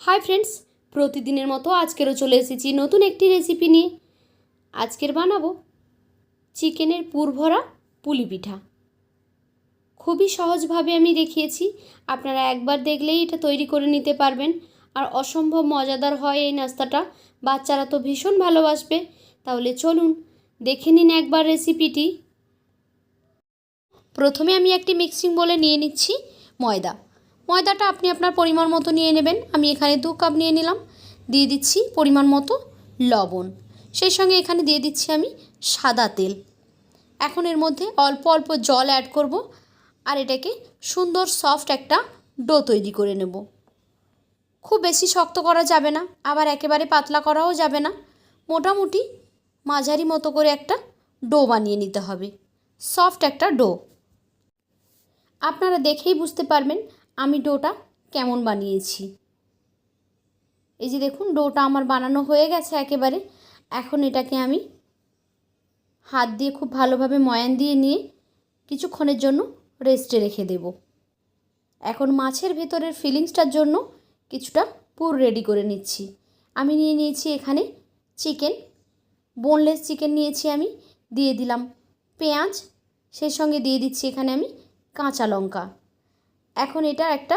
Hi friends, প্রতিদিনের মতো আজকেরও চলে এসেছি নতুন একটি রেসিপি নিয়ে। আজকের বানাবো চিকেনের পুরভরা পুলি পিঠা। খুবই সহজভাবে আমি দেখিয়েছি, আপনারা একবার দেখলেই এটা তৈরি করে নিতে পারবেন। আর অসম্ভব মজাদার হয় এই নাস্তাটা, বাচ্চারা তো ভীষণ ভালোবাসবে। তাহলে চলুন, দেখে নিন একবার রেসিপিটি প্রথমে আমি একটি মিক্সিং বলে নিয়ে নিচ্ছি ময়দা। ময়দাটা আপনি আপনার পরিমাণ মতো নিয়ে নেবেন। আমি এখানে দু কাপ নিয়ে নিলাম। দিয়ে দিচ্ছি পরিমাণ মতো লবণ। সেই সঙ্গে এখানে দিয়ে দিচ্ছি আমি সাদা তেল। এখন এর মধ্যে অল্প অল্প জল অ্যাড করব আর এটাকে সুন্দর সফট একটা ডো তৈরি করে নেব। খুব বেশি শক্ত করা যাবে না, আবার একেবারে পাতলা করাও যাবে না। মোটামুটি মাঝারি মতো করে একটা ডো বানিয়ে নিতে হবে। সফট একটা ডো আপনারা দেখেই বুঝতে পারবেন আমি ডোটা কেমন বানিয়েছি? এই যে দেখুন, ডোটা আমার বানানো হয়ে গেছে একেবারে। এখন এটাকে আমি হাত দিয়ে খুব ভালোভাবে ময়ান দিয়ে নিয়ে কিছুক্ষণের জন্য রেস্টে রেখে দেব। এখন মাছের ভেতরের ফিলিংসটার জন্য কিছুটা পুর রেডি করে নিচ্ছি। আমি নিয়ে নিয়েছি এখানে চিকেন। বোনলেস চিকেন নিয়েছি আমি, দিয়ে দিলাম পেঁয়াজ। সেই সঙ্গে দিয়ে দিচ্ছি এখানে আমি কাঁচা লঙ্কা। এখন এটা একটা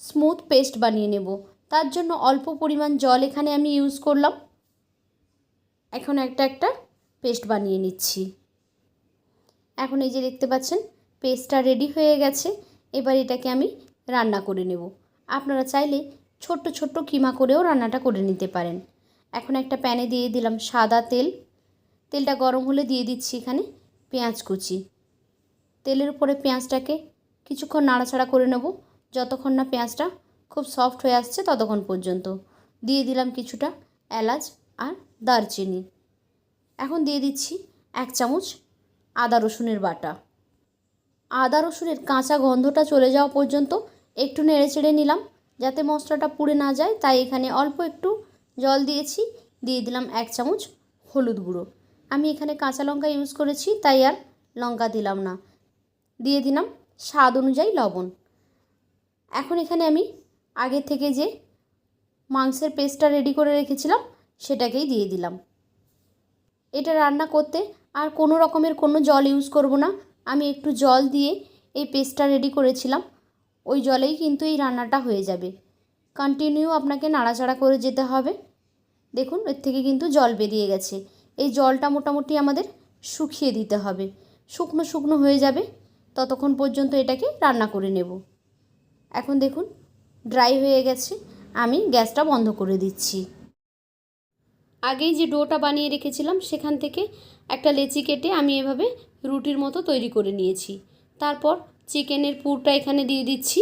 স্মুথ পেস্ট বানিয়ে নেব। তার জন্য অল্প পরিমাণ জল এখানে আমি ইউজ করলাম। এখন একটা একটা পেস্ট বানিয়ে নিচ্ছি। এখন এই যে দেখতে পাচ্ছেন পেস্টটা রেডি হয়ে গেছে। এবার এটাকে আমি রান্না করে নেব। আপনারা চাইলে ছোট্ট ছোট্ট কিমা করেও রান্নাটা করে নিতে পারেন। এখন একটা প্যানে দিয়ে দিলাম সাদা তেল। তেলটা গরম হলে দিয়ে দিচ্ছি এখানে পেঁয়াজ কুচি। তেলের উপরে পেঁয়াজটাকে কিছুক্ষণ নাড়াচাড়া করে নেব। যতক্ষণ না পেঁয়াজটা খুব সফট হয়ে আসছে ততক্ষণ পর্যন্ত। দিয়ে দিলাম কিছুটা এলাচ আর দারচিনি। এখন দিয়ে দিচ্ছি এক চামচ আদা রসুনের বাটা। আদা রসুনের কাঁচা গন্ধটা চলে যাওয়া পর্যন্ত একটু নেড়ে চেড়ে নিলাম যাতে মশলাটা পুড়ে না যায়। তাই এখানে অল্প একটু জল দিয়েছি। দিয়ে দিলাম এক চামচ হলুদ গুঁড়ো। আমি এখানে কাঁচা লঙ্কা ইউজ করেছি, তাই আর লঙ্কা দিলাম না। দিয়ে দিলাম স্বাদ অনুযায়ী লবণ। এখন এখানে আমি আগে থেকে যে মাংসের পেস্টটা রেডি করে রেখেছিলাম, সেটাকেই দিয়ে দিলাম। এটা রান্না করতে আর কোনো রকমের কোনো জল ইউজ করব না। আমি একটু জল দিয়ে এই পেস্টটা রেডি করেছিলাম। ওই জলেই কিন্তু এই রান্নাটা হয়ে যাবে। কন্টিনিউ আপনাকে নাড়াচাড়া করে যেতে হবে। দেখুন, এর থেকে কিন্তু জল বেরিয়ে গেছে। এই জলটা মোটামুটি আমাদের শুকিয়ে দিতে হবে। শুকনো শুকনো হয়ে যাবে। ততক্ষণ পর্যন্ত এটাকে রান্না করে নেব। এখন দেখুন ড্রাই হয়ে গেছে। আমি গ্যাসটা বন্ধ করে দিচ্ছি। আগেই যে ডোটা বানিয়ে রেখেছিলাম, সেখান থেকে একটা লেচি কেটে আমি এভাবে রুটির মতো তৈরি করে নিয়েছি। তারপর চিকেনের পুরটা এখানে দিয়ে দিচ্ছি।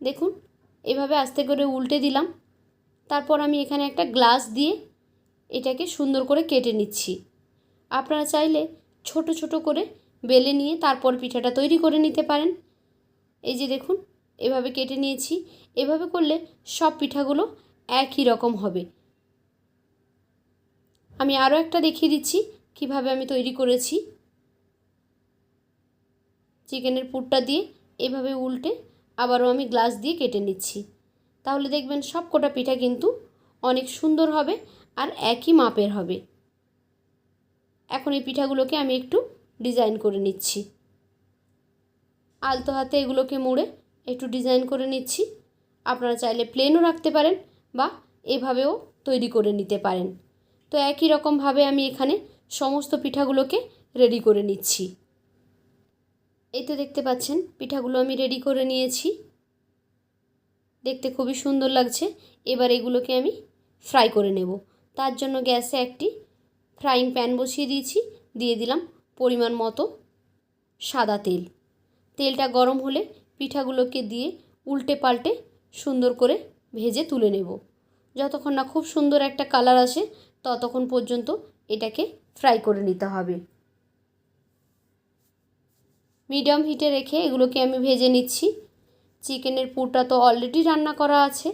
দেখুন, এভাবে আস্তে করে উল্টে দিলাম। তারপর আমি এখানে একটা গ্লাস দিয়ে এটাকে সুন্দর করে কেটে নিচ্ছি। আপনারা চাইলে ছোট ছোট করে বেলে নিয়ে তারপর পিঠাটা তৈরি করে নিতে পারেন। এই যে দেখুন, এভাবে কেটে নিয়েছি। এভাবে করলে সব পিঠাগুলো একই রকম হবে। আমি আরও একটা দেখিয়ে দিচ্ছি, কীভাবে আমি তৈরি করেছি। চিকেনের পুরটা দিয়ে এভাবে উল্টে আবারও আমি গ্লাস দিয়ে কেটে নিচ্ছি। তাহলে দেখবেন সব কটা পিঠা কিন্তু অনেক সুন্দর হবে আর একই মাপের হবে। এখন এই পিঠাগুলোকে আমি একটু ডিজাইন করে নিচ্ছি। আলতো হাতে এগুলোকে মুড়ে একটু ডিজাইন করে নিচ্ছি। আপনারা চাইলে প্লেনও রাখতে পারেন বা এভাবেও তৈরি করে নিতে পারেন। তো একই রকমভাবে আমি এখানে সমস্ত পিঠাগুলোকে রেডি করে নিচ্ছি। এই তো দেখতে পাচ্ছেন পিঠাগুলো আমি রেডি করে নিয়েছি। দেখতে খুবই সুন্দর লাগছে। এবার এগুলোকে আমি ফ্রাই করে নেব। তার জন্য গ্যাসে একটি ফ্রাইং প্যান বসিয়ে দিয়েছি। দিয়ে দিলাম পরিমাণ মতো সাদা তেল। তেলটা গরম হলে পিঠাগুলোকে দিয়ে উল্টে পাল্টে সুন্দর করে ভেজে তুলে নেব। যতক্ষণ না খুব সুন্দর একটা কালার আসে, ততক্ষণ পর্যন্ত এটাকে ফ্রাই করে নিতে হবে। মিডিয়াম হিটে রেখে এগুলোকে আমি ভেজে নিচ্ছি। চিকেনের পুরটা তো অলরেডি রান্না করা আছে,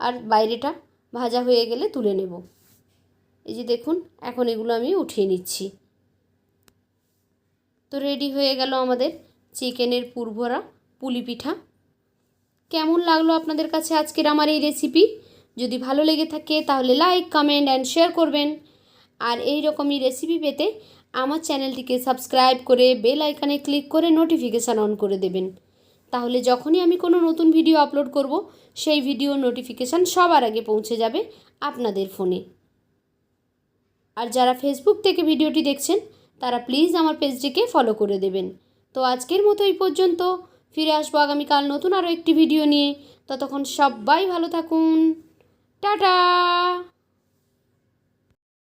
আর বাইরেটা ভাজা হয়ে গেলে তুলে নেব। এই যে দেখুন, এখন এগুলো আমি উঠিয়ে নিচ্ছি। তো রেডি হয়ে গেল আমাদের চিকেনের পুরভরা পুলি পিঠা। কেমন লাগল আপনাদের কাছে আজকের আমার এই রেসিপি যদি ভালো লেগে থাকে তাহলে লাইক কমেন্ট অ্যান্ড শেয়ার করবেন। আর এই রকমই রেসিপি পেতে আমার চ্যানেলটিকে সাবস্ক্রাইব করে বেল আইকানে ক্লিক করে নোটিফিকেশান অন করে দেবেন। তাহলে যখনই আমি কোনো নতুন ভিডিও আপলোড করব, সেই ভিডিও নোটিফিকেশান সবার আগে পৌঁছে যাবে আপনাদের ফোনে আর যারা ফেসবুক থেকে ভিডিওটি দেখছেন তারা প্লিজ আমার পেজটিকে ফলো করে দেবেন। তো আজকের মতো এই পর্যন্ত। ফিরে আসব আগামীকাল নতুন আরও একটি ভিডিও নিয়ে। ততক্ষণ সবাই ভালো থাকুন। টাটা!